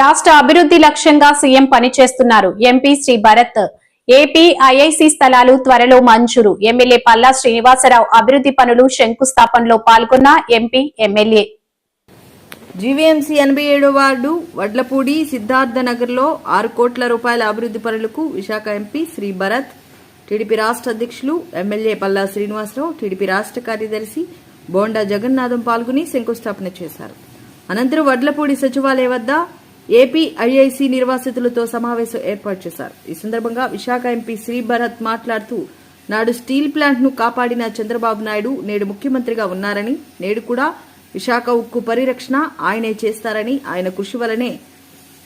రాష్ట్ర అభివృద్ధి లక్ష్యంగా సీఎం పనిచేస్తున్నారు. MP Shri Bharat APIIC స్థలాలు త్వరలో మంజూరు. ఎమ్మెల్యే పల్లా శ్రీనివాసరావు అభివృద్ధి పనులు శంకుస్థాపనలో పాల్గొన్న ఎంపీ ఎమ్మెల్యే. జీవీఎంసీ ఎనభై ఏడో వార్డు వడ్లపూడి సిద్ధార్థనగర్లో ఆరు కోట్ల రూపాయల అభివృద్ధి పనులకు విశాఖ ఎంపీ శ్రీ భరత్ టీడీపీ రాష్ట్ర అధ్యక్షులు ఎమ్మెల్యే పల్లా శ్రీనివాసరావు టీడీపీ రాష్ట్ర కార్యదర్శి బోండా జగన్నాథం పాల్గొని శంకుస్థాపన చేశారు. అనంతరం వడ్లపూడి సచివాలయ వద్ద ఏపీ ఐఐసి నిర్వాసితులతో సమావేశం ఏర్పాటు చేశారు. ఈ సందర్భంగా విశాఖ ఎంపీ శ్రీ భరత్ మాట్లాడుతూ నాడు స్టీల్ ప్లాంట్ను కాపాడిన చంద్రబాబు నాయుడు నేడు ముఖ్యమంత్రిగా ఉన్నారని నేడు కూడా విశాఖ ఉక్కు పరిరక్షణ ఆయనే చేస్తారని ఆయన కృషి వలనే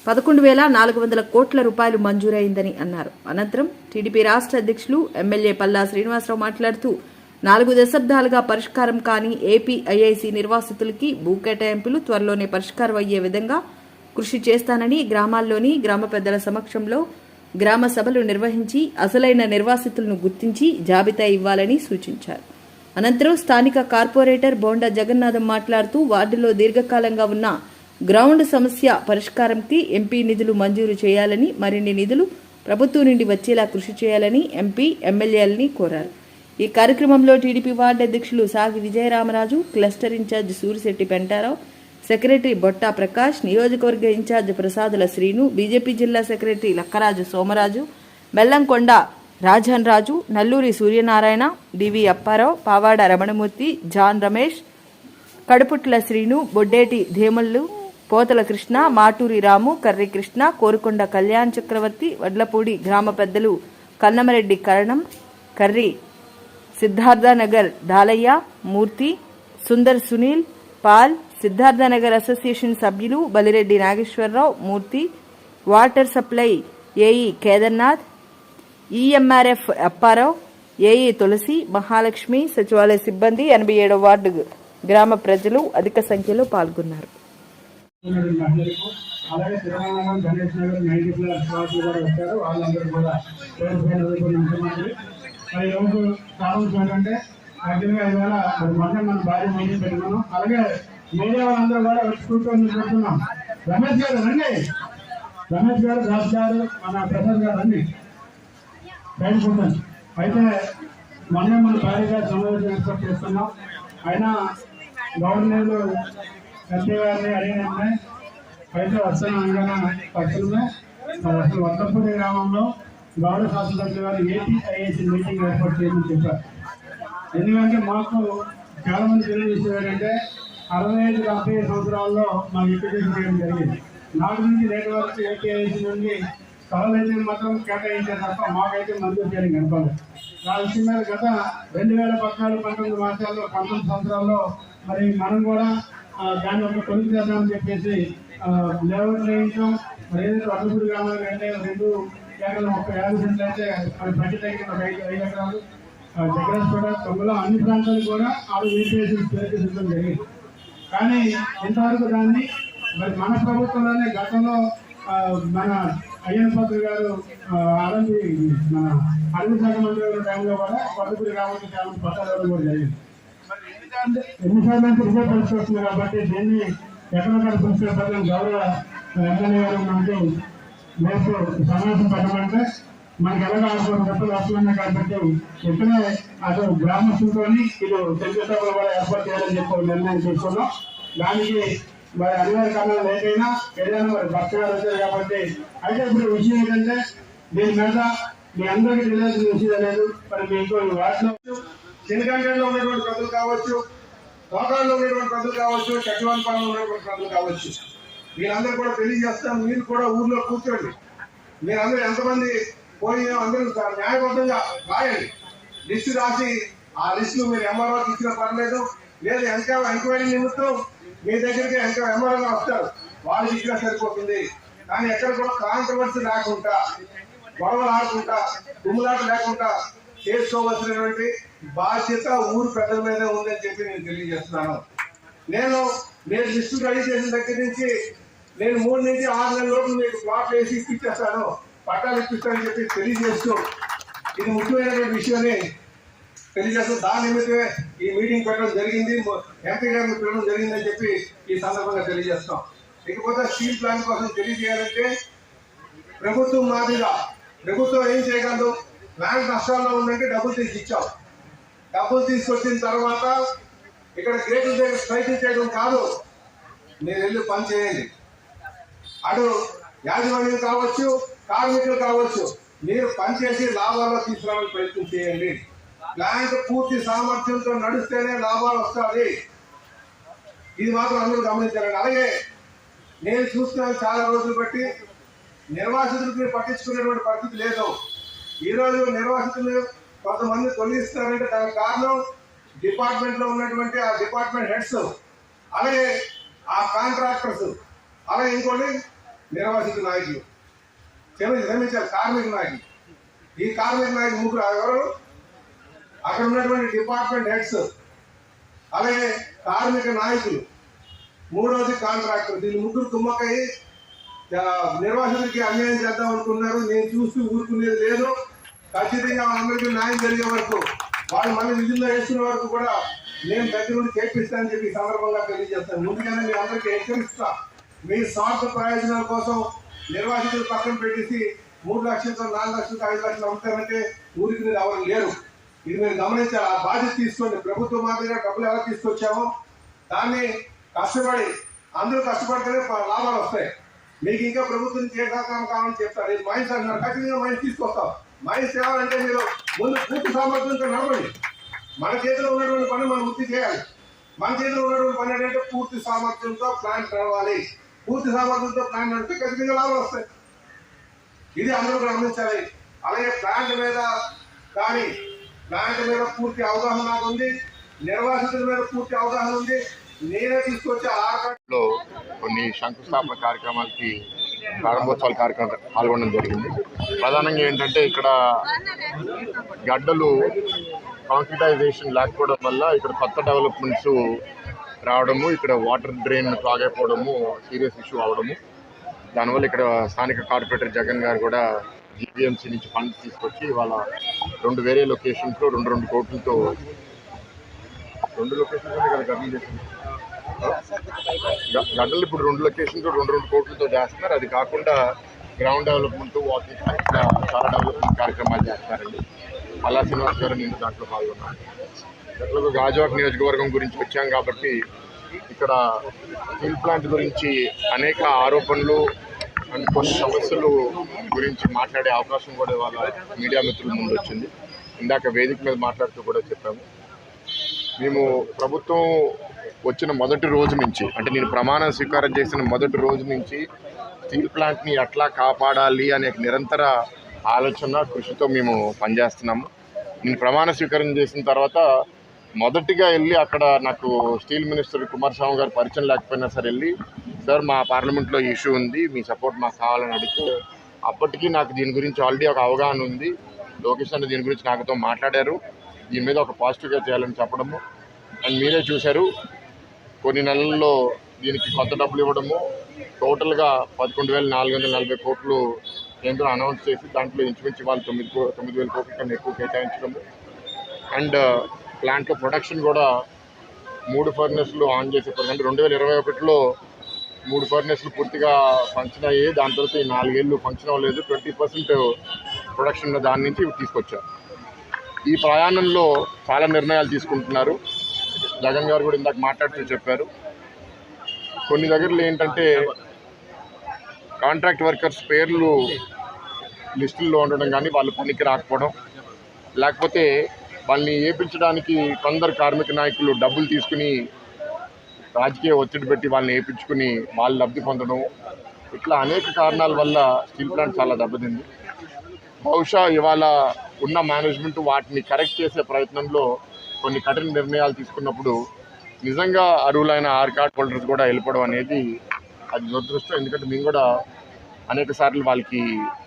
పదకొండు వేల నాలుగు వందల కోట్ల రూపాయలు మంజూరైందని అన్నారు. అనంతరం టీడీపీ రాష్ట్ర అధ్యక్షులు ఎమ్మెల్యే పల్లా శ్రీనివాసరావు మాట్లాడుతూ నాలుగు దశాబ్దాలుగా పరిష్కారం కాని ఏపీ ఐఐసి నిర్వాసితులకి భూ కేటాయింపులు త్వరలోనే పరిష్కారం అయ్యే విధంగా కృషి చేస్తానని గ్రామాల్లోని గ్రామ పెద్దల సమక్షంలో గ్రామ సభలు నిర్వహించి అసలైన నిర్వాసితులను గుర్తించి జాబితా ఇవ్వాలని సూచించారు. అనంతరం స్థానిక కార్పొరేటర్ బోండా జగన్నాథం మాట్లాడుతూ వార్డులో దీర్ఘకాలంగా ఉన్న గ్రౌండ్ సమస్య పరిష్కారంకి ఎంపీ నిధులు మంజూరు చేయాలని మరిన్ని నిధులు ప్రభుత్వం నుండి వచ్చేలా కృషి చేయాలని ఎంపీ ఎమ్మెల్యేలని కోరారు. ఈ కార్యక్రమంలో టీడీపీ వార్డు అధ్యక్షులు Sagi Vijayaramaraju cluster incharge Surisetti Pentarao secretary Botta Prakash నియోజకవర్గ ఇన్ఛార్జ్ ప్రసాదుల శ్రీను బీజేపీ జిల్లా secretary Lakkaraju Somaraju Bellamkonda Rajan Raju Nalluri Suryanarayana DV Apparao Pavada Ramanamurthy John Ramesh Kaduputla Srinu Boddeti Dhemallu Pothala Krishna Maturi రాము కర్రి కృష్ణ కోరుకొండ కళ్యాణ్ చక్రవర్తి వడ్లపూడి గ్రామ పెద్దలు Kannamareddy Karanam Karri Siddharthanagar Dalaiah Murthy Sundar Sunil Paul Siddharthanagar association సభ్యులు Balireddy Nageswararao Murthy water supply AE Kedarnath EMRF Apparao AE Tulasi Mahalakshmi సచివాలయ సిబ్బంది ఎనభై ఏడవ ward గ్రామ ప్రజలు అధిక సంఖ్యలో పాల్గొన్నారు. అలాగే గణేష్ నగర్ నైన్టీ ప్లస్ కూడా వచ్చారు. వాళ్ళందరూ కూడా మరి ఈరోజు ఏంటంటే యాక్చువల్గా ఇవాళ మొన్న మన భార్య మీటింగ్ పెట్టుకున్నాం. అలాగే మీడియా వాళ్ళందరూ కూడా వచ్చుకుంటూ కూర్చొని చూస్తున్నాం రమేష్ గారు రండి. రమేష్ గారు దాస్ గారు మన ప్రసాద్ గారు రండి. బయటకుంటాం అయితే మొన్న మన భారీగా సమావేశం ఏర్పాటు చేస్తున్నాం. అయినా గవర్నమెంట్ ఎంపీ గారిని అడిగినట్టే అయితే వస్తాను అనగానే పక్షులమే. అసలు వద్దపూడి గ్రామంలో గౌరవ శాసనసభ్యులు గారు ఏపీఐఎస్ మీటింగ్ ఏర్పాటు చేయమని చెప్పారు. ఎందుకంటే మాకు చాలా మంది తెలియని అరవై ఐదు డెబ్బై సంవత్సరాల్లో మాకు ఎడ్యుకేషన్ చేయడం జరిగింది. నాటి నుంచి నేటి వరకు ఏపీఐసీ నుండి స్థలాలైతే మాత్రం కేటాయించే తప్ప మాకైతే మంజూరు చేయడం కనపడలేదు. ఆ విషయం మీద గత రెండు వేల పద్నాలుగు పంతొమ్మిది మాసాల్లో పంతొమ్మిది సంవత్సరాల్లో మరి మనం కూడా ఆ, దాన్ని ఒక కొలుగు చేద్దామని చెప్పేసి లేఅవుట్ వేయించాం మరి ఏదైతే వడ్లపూడి గ్రామాలకు అంటే రెండు ఎకరాలు ముప్పై యాభై సెంట్లు అయితే మరి బడ్జెట్ అయితే ఒక ఐదు ఐదు ఎకరాలు. జగరేశ్వర తొమ్మిదిలో అన్ని ప్రాంతాలు కూడా ఆరు వేసి పేరు సిద్ధం జరిగింది. కానీ ఇంతవరకు దాన్ని మరి మన ప్రభుత్వంలోనే గతంలో మన అయ్యన్ పాత్ర గారు ఆరంభి మన అడవి శాఖ మంత్రి గారి టైంలో కూడా వడ్లపూడి గ్రామానికి చాలా పట్టాలు కూడా జరిగింది. ఎన్నిసార్లు అంటే ఇదే పరిస్థితి కాబట్టి దీన్ని ఎక్కడొక్కడ పరిస్థితి గౌరవ ఎమ్మెల్యే గారు మనకి రేపు సమావేశం పెట్టమంటే మనకి ఎలాగో ఆరు వందల గొప్పలు వస్తున్నాయి కాబట్టి ఇక్కడే అసలు గ్రామస్తులతో ఇది తెలుగు కూడా ఏర్పాటు చేయాలని చెప్పి నిర్ణయం తీసుకున్నాం. దానికి మరి అనివార్య కారణాలు లేకైనా ఏదైనా మరి భర్త వచ్చారు కాబట్టి అయితే ఇప్పుడు విషయం ఏంటంటే దీని మీద మీ అందరికీ తెలియాల్సిన విషయం లేదు. మరి మీకు వాటిలో చిన్నగంగంలో ఉన్నటువంటి ప్రజలు కావచ్చు లోకాల్లో ఉన్నటువంటి ప్రజలు కావచ్చు చక్రవాణిపాలెంలో ఉన్నటువంటి ప్రజలు కావచ్చు. మీరందరూ కూడా తెలియజేస్తాం. మీరు కూడా ఊర్లో కూర్చోండి. మీరందరూ ఎంతమంది పోయి అందరూ న్యాయబద్ధంగా రాయండి. లిస్టు రాసి ఆ లిస్టు మీరు ఎంఆర్ఓ ఇచ్చినా పర్లేదు. లేదు ఎంకా ఎంక్వైరీ నిమిత్తం మీ దగ్గరికి ఎంకా ఎంఆర్ఓ వస్తారు. వాళ్ళు ఇచ్చినా సరిపోతుంది. కానీ ఎక్కడ కూడా కాంట్రవర్సీ లేకుండా గొడవలు ఆడకుండా దుమ్ములాట లేకుండా చేసుకోవాల్సినటువంటి బాధ్యత ఊరు పెద్దల మీద ఉందని చెప్పి నేను తెలియజేస్తున్నాను. నేను నేను లిస్టు రెడీ చేసిన దగ్గర నుంచి నేను మూడు నుంచి ఆరు నెలల లోపు మీకు ప్లాట్ వేసి ఇప్పించేస్తాను. పట్టాలు ఇప్పిస్తానని చెప్పి తెలియజేస్తూ ఇది ముఖ్యమైనటువంటి విషయాన్ని తెలియజేస్తూ దాని నిమిత్తమే ఈ మీటింగ్ పెట్టడం జరిగింది. ఎంపీ గారిని పిలవడం జరిగిందని చెప్పి ఈ సందర్భంగా తెలియజేస్తాం. ఇకపోతే స్టీల్ ప్లాంట్ కోసం తెలియజేయాలంటే ప్రభుత్వం మాదిరిగా ప్రభుత్వం ఏం చేయగలదు? ప్లాంట్ నష్టాల్లో ఉందంటే డబ్బులు తీసి ఇచ్చాం డబ్బులు తీసుకొచ్చిన తర్వాత ఇక్కడ గేట్ల దగ్గర స్ట్రైకింగ్ చేయడం కాదు. నేను వెళ్ళి పని చేయండి. అటు యాజమాన్యం కావచ్చు కార్మికులు కావచ్చు మీరు పనిచేసి లాభాల్లో తీసుకురావడానికి ప్రయత్నం చేయండి. ప్లాంట్ పూర్తి సామర్థ్యంతో నడిస్తేనే లాభాలు వస్తాయి. ఇది మాత్రం అందరూ గమనించాలండి. అలాగే నేను చూస్తున్నాను చాలా రోజులు బట్టి నిర్వాసితులకు పట్టించుకునేటువంటి పరిస్థితి లేదు. ఈ రోజు నిర్వాసితులు కొంతమంది తొలగిస్తారంటే దానికి కారణం డిపార్ట్మెంట్లో ఉన్నటువంటి ఆ డిపార్ట్మెంట్ హెడ్స్. అలాగే ఆ కాంట్రాక్టర్స్. అలాగే ఇంకోటి నిర్వాసిత నాయకులు. క్షమించి క్షమించారు కార్మిక నాయకులు. ఈ కార్మిక నాయకులు ముగ్గురు ఎవరు? అక్కడ ఉన్నటువంటి డిపార్ట్మెంట్ హెడ్స్. అలాగే కార్మిక నాయకులు. మూడోది కాంట్రాక్టర్. దీని ముగ్గురు కుమ్మకై ఆ, నిర్వాసితులకి అన్యాయం చేద్దాం అనుకున్నారు. నేను చూస్తూ ఊరుకునేది లేదు. ఖచ్చితంగా వాళ్ళందరికీ న్యాయం జరిగే వరకు వాళ్ళు మళ్ళీ విధుల్లో వేసిన వరకు కూడా నేను దగ్గర నుండి చేపిస్తానని చెప్పి సందర్భంగా తెలియజేస్తాను. ముందుగానే మీ అందరికీ హెచ్చరిస్తా. మీ స్వార్థ ప్రయోజనాల కోసం నిర్వాసితులు పక్కన పెట్టేసి మూడు లక్షలతో నాలుగు లక్షలతో ఐదు లక్షలు అమ్ముతారంటే ఊరికి మీరు ఎవరు లేరు. ఇది మీరు గమనించాలి. ఆ బాధ్యత తీసుకోండి. ప్రభుత్వం మాదిరిగా డబ్బులు ఎలా తీసుకొచ్చామో దాన్ని కష్టపడి అందరూ కష్టపడితేనే లాభాలు వస్తాయి. మీకు ఇంకా ప్రభుత్వం నుంచి ఏ సహకారం కావాలని చెప్తారు? ఇది మైన్స్ అంటున్నారు ఖచ్చితంగా మైన్స్ తీసుకొస్తాం. మైన్స్ తేవాలంటే మీరు ముందు పూర్తి సామర్థ్యంతో నడవండి. మన చేతిలో ఉన్నటువంటి పని మనం వృత్తి చేయాలి. మన చేతిలో ఉన్నటువంటి పని ఏంటంటే పూర్తి సామర్థ్యంతో ప్లాన్ నడవాలి. పూర్తి సామర్థ్యంతో ప్లాంట్ నడిస్తే ఖచ్చితంగా లాభాలు వస్తాయి. ఇది అందరూ గమనించాలి. అలాగే ప్లాంట్ మీద కానీ ప్లాంట్ మీద పూర్తి అవగాహన నాకు ఉంది నిర్వాసితుల మీద పూర్తి అవగాహన ఉంది. నేనే తీసుకొచ్చే ఆర్డర్లో కొన్ని శంకుస్థాపన కార్యక్రమాలకి ప్రారంభోత్సవాల కార్యక్రమం పాల్గొనడం జరిగింది. ప్రధానంగా ఏంటంటే ఇక్కడ గడ్డలు కాంక్రిటైజేషన్ లేకపోవడం వల్ల ఇక్కడ కొత్త డెవలప్మెంట్స్ రావడము ఇక్కడ వాటర్ డ్రైన్ తాగైపోవడము సీరియస్ ఇష్యూ అవడము. దానివల్ల ఇక్కడ స్థానిక కార్పొరేటర్ జగన్ గారు కూడా జీబీఎంసీ నుంచి ఫండ్స్ తీసుకొచ్చి వాళ్ళ రెండు వేరే లొకేషన్స్లో రెండు రెండు కోట్లతో రెండు లొకేషన్స్ కదా గడ్డలు చేసింది. గడ్డలు ఇప్పుడు రెండు లొకేషన్తో రెండు రెండు కోట్లతో చేస్తున్నారు. అది కాకుండా గ్రౌండ్ డెవలప్మెంట్ వాకింగ్ చాలా డెవలప్మెంట్ కార్యక్రమాలు చేస్తున్నారండి. పల్లా శ్రీనివాస్ గారు నిన్న దాంట్లో పాల్గొన్నారు. ఎట్లకు గాజువాక్ నియోజకవర్గం గురించి వచ్చాం కాబట్టి ఇక్కడ స్టీల్ ప్లాంట్ గురించి అనేక ఆరోపణలు అండ్ కొన్ని సమస్యలు గురించి మాట్లాడే అవకాశం కూడా ఇవాళ మీడియా మిత్రుల ముందు వచ్చింది. ఇందాక వేదిక మీద మాట్లాడుతూ కూడా చెప్పాము. మేము ప్రభుత్వం వచ్చిన మొదటి రోజు నుంచి అంటే నేను ప్రమాణ స్వీకారం చేసిన మొదటి రోజు నుంచి స్టీల్ ప్లాంట్ని ఎట్లా కాపాడాలి అనే నిరంతర ఆలోచన కృషితో మేము పనిచేస్తున్నాము. నేను ప్రమాణ స్వీకారం చేసిన తర్వాత మొదటిగా వెళ్ళి అక్కడ నాకు స్టీల్ మినిస్టర్ కుమారస్వామి గారు పరిచయం లేకపోయినా సరే వెళ్ళి సార్ మా పార్లమెంట్లో ఇష్యూ ఉంది మీ సపోర్ట్ మాకు కావాలని అడిగితే అప్పటికి నాకు దీని గురించి ఆల్రెడీ ఒక అవగాహన ఉంది. లోకేష్ అన్న దీని గురించి నాకుతో మాట్లాడారు. దీని మీద ఒక పాజిటివ్గా చేయాలని చెప్పడము. అండ్ మీరే చూశారు కొన్ని నెలల్లో దీనికి కొత్త డబ్బులు ఇవ్వడము. టోటల్గా పదకొండు వేల నాలుగు వందల నలభై కోట్లు కేంద్రం అనౌన్స్ చేసి దాంట్లో ఇంచుమించు వాళ్ళు తొమ్మిది తొమ్మిది వేల కోట్ల కన్నా ఎక్కువ కేటాయించడం. అండ్ ప్లాంట్లో ప్రొడక్షన్ కూడా మూడు ఫర్నెస్లు ఆన్ చేసే అంటే రెండు వేల ఇరవై ఒకటిలో మూడు ఫర్నెస్లు పూర్తిగా ఫంక్షన్ అయ్యి దాని తర్వాత ఈ నాలుగేళ్ళు ఫంక్షన్ అవ్వలేదు. ట్వంటీ పర్సెంట్ ప్రొడక్షన్ దాని నుంచి తీసుకొచ్చారు. ఈ ప్రయాణంలో చాలా నిర్ణయాలు తీసుకుంటున్నారు. జగన్ గారు కూడా ఇందాక మాట్లాడుతూ చెప్పారు. కొన్ని దగ్గరలో ఏంటంటే కాంట్రాక్ట్ వర్కర్స్ పేర్లు లిస్టుల్లో ఉండడం కానీ వాళ్ళు పనికి రాకపోవడం. లేకపోతే వాళ్ళని ఏపించడానికి కొందరు కార్మిక నాయకులు డబ్బులు తీసుకుని రాజకీయ ఒత్తిడి పెట్టి వాళ్ళని ఏపించుకుని వాళ్ళు లబ్ధి పొందడం. ఇట్లా అనేక కారణాల వల్ల స్టీల్ ప్లాంట్ చాలా దెబ్బతింది. బహుశా ఇవాళ ఉన్న మేనేజ్మెంట్ వాటిని కరెక్ట్ చేసే ప్రయత్నంలో కొన్ని కఠిన నిర్ణయాలు తీసుకున్నప్పుడు నిజంగా అర్హులైన ఆర్ కార్డ్ హోల్డర్స్ కూడా వెళ్ళిపోవడం అనేది అది దురదృష్టం. ఎందుకంటే మేము కూడా అనేక సార్లు వాళ్ళకి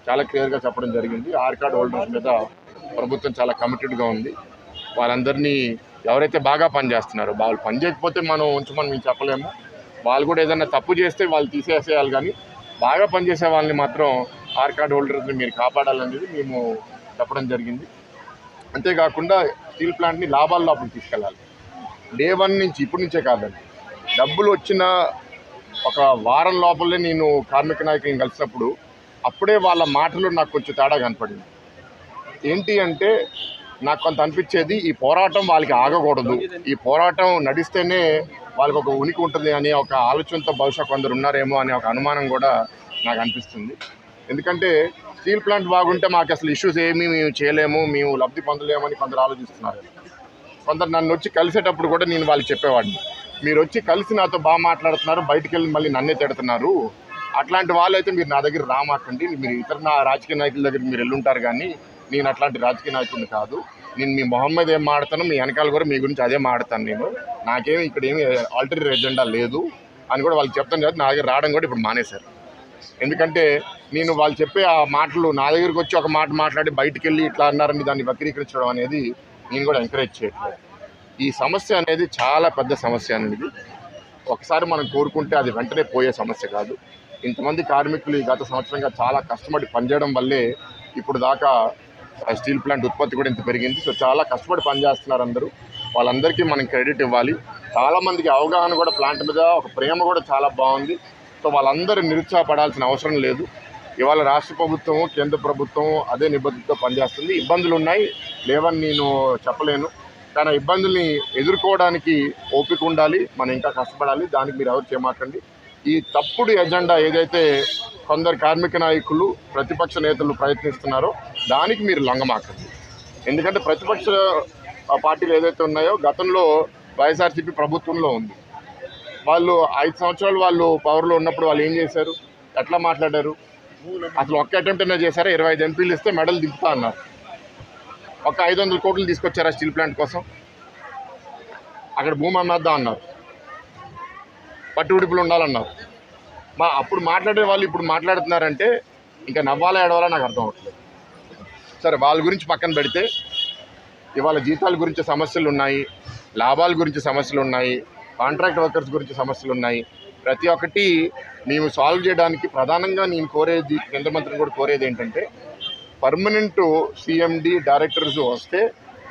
చాలా క్లియర్గా చెప్పడం జరిగింది. ఆర్ కార్డ్ హోల్డర్స్ మీద ప్రభుత్వం చాలా కమిటెడ్గా ఉంది. వాళ్ళందరినీ ఎవరైతే బాగా పనిచేస్తున్నారో వాళ్ళు పని చేయకపోతే మనం ఉంచమని మేము చెప్పలేము. వాళ్ళు కూడా ఏదైనా తప్పు చేస్తే వాళ్ళు తీసేసేయాలి కానీ బాగా పనిచేసే వాళ్ళని మాత్రం ఆర్ కార్డ్ హోల్డర్స్ని మీరు కాపాడాలనేది మేము చెప్పడం జరిగింది. అంతేకాకుండా స్టీల్ ప్లాంట్ని లాభాల లోపలికి తీసుకెళ్ళాలి. డే వన్ నుంచి ఇప్పటి నుంచే కాదండి. డబ్బులు వచ్చిన ఒక వారం లోపలే నేను కార్మిక నాయకులను కలిసినప్పుడు అప్పుడే వాళ్ళ మాటలు నాకు కొంచెం తేడా కనపడింది. ఏంటి అంటే నాకు కొంత అనిపించేది ఈ పోరాటం వాళ్ళకి ఆగకూడదు. ఈ పోరాటం నడిస్తేనే వాళ్ళకి ఒక ఉనికి ఉంటుంది అనే ఒక ఆలోచనతో బహుశా కొందరు ఉన్నారేమో అనే ఒక అనుమానం కూడా నాకు అనిపిస్తుంది. ఎందుకంటే స్టీల్ ప్లాంట్ బాగుంటే మాకు అసలు ఇష్యూస్ ఏమీ మేము చేయలేము మేము లబ్ధి పొందలేమని కొందరు ఆలోచిస్తున్నారు. కొందరు నన్ను వచ్చి కలిసేటప్పుడు కూడా నేను వాళ్ళకి చెప్పేవాడిని. మీరు వచ్చి కలిసి నాతో బాగా మాట్లాడుతున్నారు బయటికి వెళ్ళి మళ్ళీ నన్నే తిడుతున్నారు. అట్లాంటి వాళ్ళైతే మీరు నా దగ్గర రామాకండి. మీరు ఇతర నా రాజకీయ నాయకుల దగ్గర మీరు వెళ్ళుంటారు కానీ నేను అట్లాంటి రాజకీయ నాయకుడిని కాదు. నేను మీ మొహమ్మద్ ఏం మాడతాను మీ వెనకాల కూడా మీ గురించి అదే మాడతాను నేను. నాకేమి ఇక్కడ ఏమి ఆల్టర్నేటివ్ ఎజెండా లేదు అని కూడా వాళ్ళు చెప్తాను కాబట్టి నా దగ్గర రావడం కూడా ఇప్పుడు మానేశారు. ఎందుకంటే నేను వాళ్ళు చెప్పే ఆ మాటలు నా దగ్గరికి వచ్చి ఒక మాట మాట్లాడి బయటికి వెళ్ళి ఇట్లా అన్నారని దాన్ని వక్రీకరించడం అనేది నేను కూడా ఎంకరేజ్ చేయట్లేదు. ఈ సమస్య అనేది చాలా పెద్ద సమస్య అనేది ఒకసారి మనం కోరుకుంటే అది వెంటనే పోయే సమస్య కాదు. ఇంతమంది కార్మికులు గత సంవత్సరంగా చాలా కష్టపడి పనిచేయడం వల్లే ఇప్పుడు దాకా స్టీల్ ప్లాంట్ ఉత్పత్తి కూడా ఇంత పెరిగింది. సో చాలా కష్టపడి పనిచేస్తున్నారు అందరూ. వాళ్ళందరికీ మనం క్రెడిట్ ఇవ్వాలి. చాలామందికి అవగాహన కూడా ప్లాంట్ మీద ఒక ప్రేమ కూడా చాలా బాగుంది. సో వాళ్ళందరూ నిరుత్సాహపడాల్సిన అవసరం లేదు. ఇవాళ రాష్ట్ర ప్రభుత్వం కేంద్ర ప్రభుత్వం అదే నిబద్ధతతో పనిచేస్తుంది. ఇబ్బందులు ఉన్నాయి లేవని నేను చెప్పలేను. తన ఇబ్బందుల్ని ఎదుర్కోవడానికి ఓపిక ఉండాలి మనం ఇంకా కష్టపడాలి. దానికి మీరు ఎవరు చేయమాకండి ఈ తప్పుడు ఎజెండా ఏదైతే కొందరు కార్మిక నాయకులు ప్రతిపక్ష నేతలు ప్రయత్నిస్తున్నారో దానికి మీరు లంగమాకండి. ఎందుకంటే ప్రతిపక్ష పార్టీలు ఏదైతే ఉన్నాయో గతంలో వైఎస్ఆర్సీపీ ప్రభుత్వంలో ఉంది. వాళ్ళు ఐదు సంవత్సరాలు వాళ్ళు పవర్లో ఉన్నప్పుడు వాళ్ళు ఏం చేశారు? ఎట్లా మాట్లాడారు? అసలు ఒక్క అటెంప్ట్ అయినా చేశారా? ఇరవై ఐదు ఎంపీలు ఇస్తే మెడల్ దింపుతా అన్నారు. ఒక ఐదు వందల కోట్లు తీసుకొచ్చారా స్టీల్ ప్లాంట్ కోసం? అక్కడ భూమి అమ్మేద్దాం అన్నారు. పట్టు విడుపులు ఉండాలన్నారు. మా అప్పుడు మాట్లాడే వాళ్ళు ఇప్పుడు మాట్లాడుతున్నారంటే ఇంకా నవ్వాలా ఏడవాలా నాకు అర్థం అవ్వట్లేదు. సరే వాళ్ళ గురించి పక్కన పెడితే ఇవాళ జీతాల గురించి సమస్యలు ఉన్నాయి లాభాల గురించి సమస్యలు ఉన్నాయి కాంట్రాక్ట్ వర్కర్స్ గురించి సమస్యలు ఉన్నాయి. ప్రతి ఒక్కటి మేము సాల్వ్ చేయడానికి ప్రధానంగా నేను కోరేది కేంద్ర మంత్రిని కూడా కోరేది ఏంటంటే పర్మనెంట్ సిఎండి డైరెక్టర్స్ వస్తే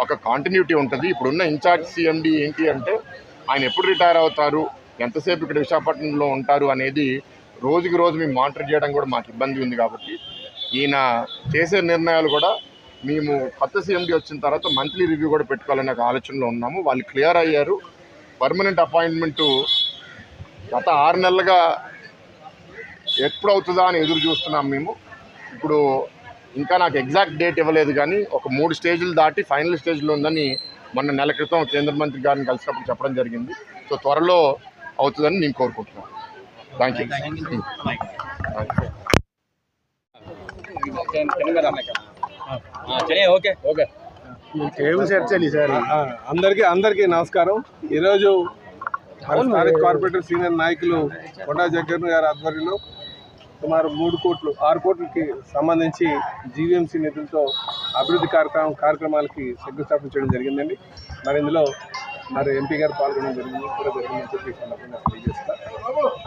ఒక కాంటిన్యూటీ ఉంటుంది. ఇప్పుడున్న ఇన్ఛార్జ్ సిఎండి ఏంటి అంటే ఆయన ఎప్పుడు రిటైర్ అవుతారు ఎంతసేపు ఇక్కడ విశాఖపట్నంలో ఉంటారు అనేది రోజుకి రోజు మేము మానిటర్ చేయడం కూడా మాకు ఇబ్బంది ఉంది కాబట్టి ఈయన చేసే నిర్ణయాలు కూడా మేము కొత్త సీఎండి వచ్చిన తర్వాత మంత్లీ రివ్యూ కూడా పెట్టుకోవాలనే ఒక ఆలోచనలో ఉన్నాము. వాళ్ళు క్లియర్ అయ్యారు. పర్మనెంట్ అపాయింట్మెంటు గత ఆరు నెలలుగా ఎప్పుడు అవుతుందా అని ఎదురు చూస్తున్నాం మేము. ఇప్పుడు ఇంకా నాకు ఎగ్జాక్ట్ డేట్ ఇవ్వలేదు కానీ ఒక మూడు స్టేజ్లు దాటి ఫైనల్ స్టేజ్లో ఉందని మొన్న నెల క్రితం కేంద్ర మంత్రి గారిని కలిసినప్పుడు చెప్పడం జరిగింది. సో త్వరలో అవుతుందని నేను కోరుకుంటున్నాను. థ్యాంక్ యూ చలిए ఓకే ఓకే. చర్చలు అందరికీ అందరికీ నమస్కారం. ఈరోజు స్థానిక కార్పొరేటర్ సీనియర్ నాయకులు కొండా జగన్ గారి ఆధ్వర్యంలో సుమారు మూడు కోట్లు ఆరు కోట్లకి సంబంధించి జీవీఎంసీ నిధులతో అభివృద్ధి కార్యక్రమం కార్యక్రమాలకి శంకుస్థాపన చేయడం జరిగిందండి. మరి ఇందులో మరి ఎంపీ గారు పాల్గొనడం జరిగింది కూడా జరిగిందని చెప్పి సందర్భంగా తెలియజేస్తా.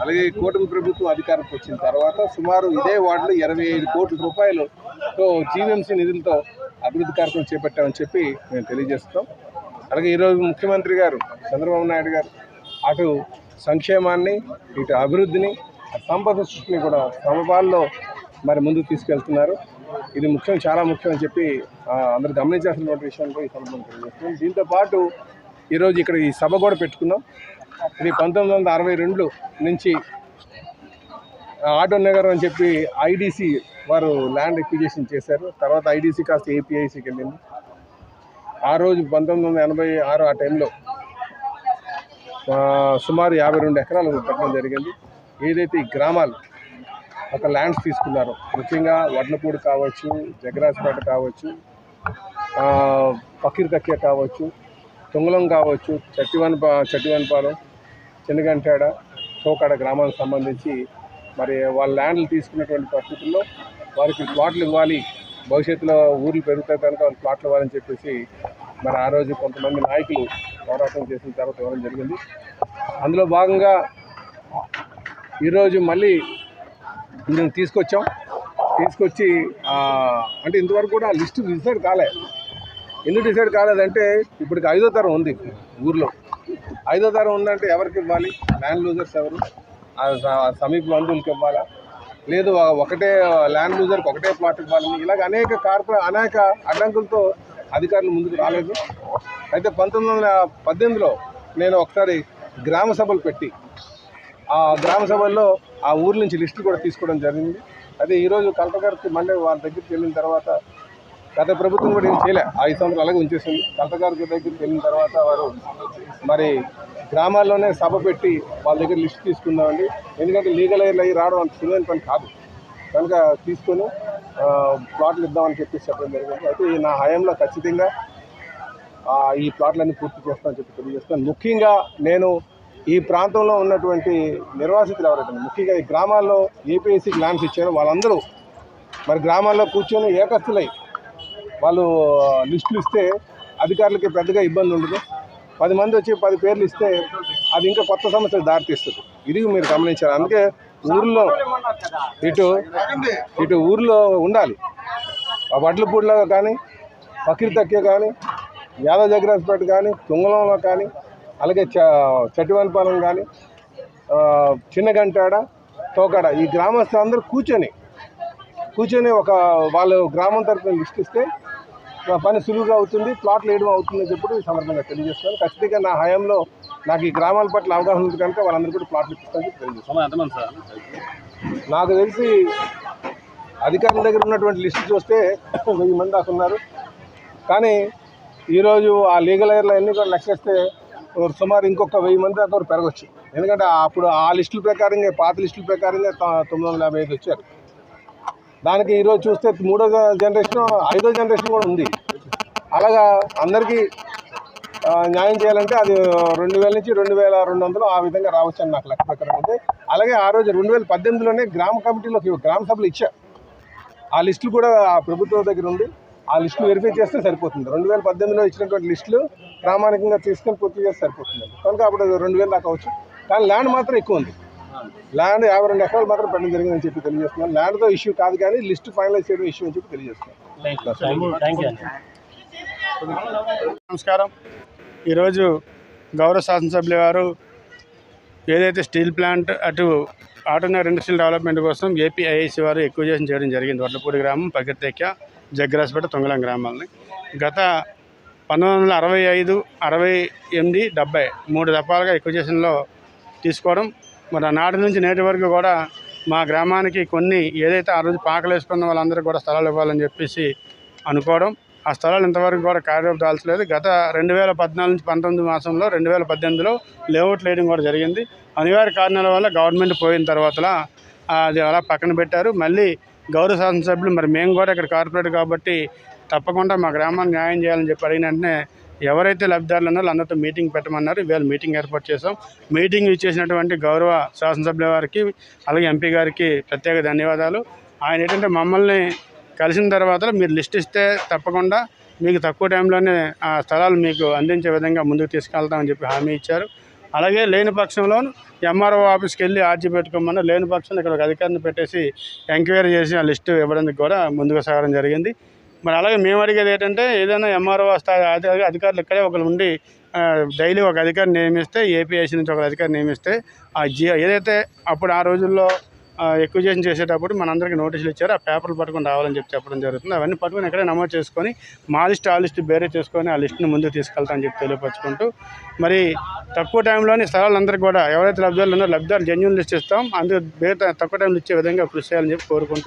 అలాగే కూటమి ప్రభుత్వం అధికారంకి వచ్చిన తర్వాత సుమారు ఇదే వార్డులో ఇరవై ఐదు కోట్ల రూపాయలుతో జీవీఎంసీ నిధులతో అభివృద్ధి కార్యక్రమం చేపట్టామని చెప్పి మేము తెలియజేస్తాం. అలాగే ఈరోజు ముఖ్యమంత్రి గారు చంద్రబాబు నాయుడు గారు అటు సంక్షేమాన్ని ఇటు అభివృద్ధిని సంపద సృష్టిని కూడా సమపాల్లో మరి ముందుకు తీసుకెళ్తున్నారు. ఇది ముఖ్యం చాలా ముఖ్యం అని చెప్పి అందరూ గమనించాల్సినటువంటి విషయాన్ని కూడా ఈ సందర్భంగా తెలియజేస్తున్నాం. దీంతో పాటు ఈరోజు ఇక్కడ ఈ సభ కూడా పెట్టుకున్నాం. ఇది పంతొమ్మిది వందల అరవై రెండు నుంచి ఆటో నగర్ అని చెప్పి ఐడిసి వారు ల్యాండ్ ఎక్విజేషన్ చేశారు. తర్వాత ఐడిసి కాస్త ఏపీఐసికి వెళ్ళింది. ఆ రోజు పంతొమ్మిది వందల ఎనభై ఆరు ఆ టైంలో సుమారు యాభై రెండు ఎకరాలు పెట్టడం జరిగింది. ఏదైతే ఈ గ్రామాలు ఒక ల్యాండ్స్ తీసుకున్నారో ముఖ్యంగా వడ్లపూడి కావచ్చు జగరాజపేట కావచ్చు ఫకీర్ పకీర్ కావచ్చు తుంగలం కావచ్చు చట్టివన్ చట్టివన్పాలెం చిన్నగంటాడ తోకాడ గ్రామానికి సంబంధించి మరి వాళ్ళ ల్యాండ్లు తీసుకున్నటువంటి పరిస్థితుల్లో వారికి ప్లాట్లు ఇవ్వాలి భవిష్యత్తులో ఊర్లు పెరుగుతాయి కనుక వాళ్ళు ప్లాట్లు ఇవ్వాలని చెప్పేసి మరి ఆ రోజు కొంతమంది నాయకులు పోరాటం చేసిన తర్వాత ఇవ్వడం జరిగింది. అందులో భాగంగా ఈరోజు మళ్ళీ మేము తీసుకొచ్చాం. తీసుకొచ్చి అంటే ఇంతవరకు కూడా లిస్ట్ డిసైడ్ కాలే. ఎందుకు డిసైడ్ కాలేదంటే ఇప్పటికి ఐదో తరం ఉంది ఊర్లో. ఐదో తరం ఉందంటే ఎవరికి ఇవ్వాలి? ల్యాండ్ లూజర్స్ ఎవరు? సమీప బంధువులకి ఇవ్వాలా? లేదు ఒకటే ల్యాండ్ లూజర్కి ఒకటే ప్లాట్ ఇవ్వాలని ఇలాగ అనేక కార్పొ అనేక అడ్డంకులతో అధికారులు ముందుకు రాలేదు. అయితే పంతొమ్మిది వందల పద్దెనిమిదిలో నేను ఒకసారి గ్రామ సభలు పెట్టి ఆ గ్రామ సభల్లో ఆ ఊరు నుంచి లిస్టు కూడా తీసుకోవడం జరిగింది. అదే ఈరోజు కలెక్టర్ గారికి మండే వాళ్ళ దగ్గరికి వెళ్ళిన తర్వాత గత ప్రభుత్వం కూడా ఏం చేయలే. ఐదు సంవత్సరాలు అలాగే ఉంచేసింది. కలెక్టర్ గారి దగ్గరికి వెళ్ళిన తర్వాత వారు మరి గ్రామాల్లోనే సభ పెట్టి వాళ్ళ దగ్గర లిస్ట్ తీసుకుందామండి. ఎందుకంటే లీగల్ ఎయిర్లు అయ్యి రావడం అంత సులువైన పని కాదు. కనుక తీసుకొని ప్లాట్లు ఇద్దామని చెప్పేసి చెప్పడం జరిగింది. అయితే ఈ నా హయాంలో ఖచ్చితంగా ఈ ప్లాట్లన్నీ పూర్తి చేస్తానని చెప్పి తెలియజేస్తాను ముఖ్యంగా నేను ఈ ప్రాంతంలో ఉన్నటువంటి నిర్వాసితులు ఎవరైతే ముఖ్యంగా ఈ గ్రామాల్లో ఏపీఎస్సీకి ల్యాండ్స్ ఇచ్చారో వాళ్ళందరూ మరి గ్రామాల్లో కూర్చొని ఏకస్తులై వాళ్ళు లిస్టులు ఇస్తే అధికారులకి పెద్దగా ఇబ్బంది ఉండదు. పది మంది వచ్చి పది పేర్లు ఇస్తే అది ఇంకా కొత్త సమస్యలు దారితీస్తుంది. ఇది మీరు గమనించారు అందుకే ఊర్లో ఇటు ఇటు ఊర్లో ఉండాలి. ఆ వడ్లపూడిలో కానీ పకిరి తక్కే కానీ యాదవ్ జగరాజ్పేట కానీ తుంగలంలో కానీ అలాగే చ చటివనపాలెం కానీ చిన్నగంటాడ తోకాడ ఈ గ్రామస్తులందరూ కూర్చొని కూర్చొని ఒక వాళ్ళు గ్రామం తరఫున లిస్ట్ ఇస్తే నా పని సులువుగా అవుతుంది ప్లాట్లు వేయడం అవుతుందని చెప్పి ఈ సందర్భంగా తెలియజేస్తాను ఖచ్చితంగా నా హయాంలో నాకు ఈ గ్రామాల పట్ల అవగాహన ఉంది కనుక వాళ్ళందరూ కూడా ప్లాట్లు చెప్పి తెలియజేస్తాను నాకు తెలిసి అధికారుల దగ్గర ఉన్నటువంటి లిస్టు చూస్తే వెయ్యి మంది దాకా ఉన్నారు. కానీ ఈరోజు ఆ లీగల్ ఎయిర్లో ఎన్ని కూడా లెక్కేస్తే సుమారు ఇంకొక వెయ్యి మంది దాకా పెరగచ్చు. ఎందుకంటే అప్పుడు ఆ లిస్టుల ప్రకారంగా పాత లిస్టుల ప్రకారంగా తొమ్మిది వందల యాభై ఐదు వచ్చారు. దానికి ఈరోజు చూస్తే మూడో జనరేషన్ ఐదో జనరేషన్ కూడా ఉంది. అలాగా అందరికీ న్యాయం చేయాలంటే అది రెండు వేల నుంచి రెండు వేల రెండు వందలు ఆ విధంగా రావచ్చు అని నాకు లెక్క ప్రకారం అయితే అలాగే ఆ రోజు రెండు వేల పద్దెనిమిదిలోనే గ్రామ కమిటీలోకి గ్రామ సభలు ఇచ్చా ఆ లిస్టులు కూడా ఆ ప్రభుత్వం దగ్గర ఉంది. ఆ లిస్టులు వెరిఫై చేస్తే సరిపోతుంది. రెండు వేల పద్దెనిమిదిలో ఇచ్చినటువంటి లిస్టులు ప్రామాణికంగా తీసుకొని పూర్తి చేస్తే సరిపోతుంది. కనుక అప్పుడు రెండు వేలు దాకా అవచ్చు కానీ ల్యాండ్ మాత్రం ఎక్కువ ఉంది. ల్యాండ్ యాభై రెండు ఎకరాలు మాత్రం పెట్టడం జరిగిందని చెప్పి తెలియజేస్తున్నాను ల్యాండ్తో ఇష్యూ కాదు కానీ లిస్ట్ ఫైనలైజ్ చేయడం ఇష్యూ అని చెప్పి తెలియజేస్తున్నాను నమస్కారం. ఈరోజు గౌరవ శాసనసభ్యుల వారు ఏదైతే స్టీల్ ప్లాంట్ అటు ఆటోనర్ ఇండస్ట్రియల్ డెవలప్మెంట్ కోసం ఏపీఐఐసి వారు ఎక్విజేషన్ చేయడం జరిగింది. వడ్లపూడి గ్రామం పగిరితెక్క జగ్గరాజపేట తొంగలం గ్రామాలని. గత పంతొమ్మిది వందల అరవై ఐదు అరవై ఎనిమిది డెబ్బై మూడు దఫాలుగా ఎక్విజేషన్లో తీసుకోవడం. మరి నాటి నుంచి నేటి వరకు కూడా మా గ్రామానికి కొన్ని ఏదైతే ఆ రోజు పాకలు వేసుకున్న వాళ్ళందరికీ కూడా స్థలాలు ఇవ్వాలని చెప్పేసి అనుకోవడం. ఆ స్థలాలు ఇంతవరకు కూడా కార్యరూపు దాల్చలేదు. గత రెండు వేల పద్నాలుగు నుంచి పంతొమ్మిది మాసంలో రెండు వేల పద్దెనిమిదిలో లేఅవుట్ లేయడం కూడా జరిగింది. అనివార్య కారణాల వల్ల గవర్నమెంట్ పోయిన తర్వాత అది అలా పక్కన పెట్టారు. మళ్ళీ గౌరవ శాసనసభ్యులు మరి మేము కూడా ఇక్కడ కార్పొరేట్ కాబట్టి తప్పకుండా మా గ్రామాన్ని న్యాయం చేయాలని చెప్పి అడిగిన వెంటనే ఎవరైతే లబ్ధిదారులు ఉన్నారో అందరితో మీటింగ్ పెట్టమన్నారు. ఇవాళ మీటింగ్ ఏర్పాటు చేసాం మీటింగ్ ఇచ్చేసినటువంటి గౌరవ శాసనసభ్యుల వారికి అలాగే ఎంపీ గారికి ప్రత్యేక ధన్యవాదాలు. ఆయన ఏంటంటే మమ్మల్ని కలిసిన తర్వాత మీరు లిస్ట్ ఇస్తే తప్పకుండా మీకు తక్కువ టైంలోనే ఆ స్థలాలు మీకు అందించే విధంగా ముందుకు తీసుకెళ్తామని చెప్పి హామీ ఇచ్చారు. అలాగే లేని పక్షంలో ఎంఆర్ఓ ఆఫీస్కి వెళ్ళి ఆర్జీ పెట్టుకోమన్నా లేని పక్షంలో ఇక్కడ ఒక అధికారిని పెట్టేసి ఎంక్వైరీ చేసి ఆ లిస్టు ఇవ్వడానికి కూడా ముందుకు సాగడం జరిగింది. మరి అలాగే మేము అడిగేది ఏంటంటే ఏదైనా ఎంఆర్ఓ స్థాయి అధికారులు ఇక్కడే ఒకరు ఉండి డైలీ ఒక అధికారిని నియమిస్తే ఏపీఎస్సీ నుంచి ఒక అధికారిని నియమిస్తే ఆ జియో ఏదైతే అప్పుడు ఆ రోజుల్లో ఎక్విజేషన్ చేసేటప్పుడు మనందరికీ నోటీసులు ఇచ్చారు. ఆ పేపర్లు పట్టుకొని రావాలని చెప్పి చెప్పడం జరుగుతుంది. అవన్నీ పట్టుకొని ఇక్కడే నమోదు చేసుకొని మా లిస్ట్ ఆ లిస్ట్ బేరే చేసుకొని ఆ లిస్ట్ని ముందుకు తీసుకెళ్తామని చెప్పి తెలియపరచుకుంటూ మరి తక్కువ టైంలోని స్థలాలందరికీ కూడా ఎవరైతే లబ్ధాలు ఉన్నారో లబ్ధాలు జెన్యున్ లిస్ట్ ఇస్తాం. అందుకు బేర తక్కువ టైంలో ఇచ్చే విధంగా కృషి చేయాలని చెప్పి కోరుకుంటూ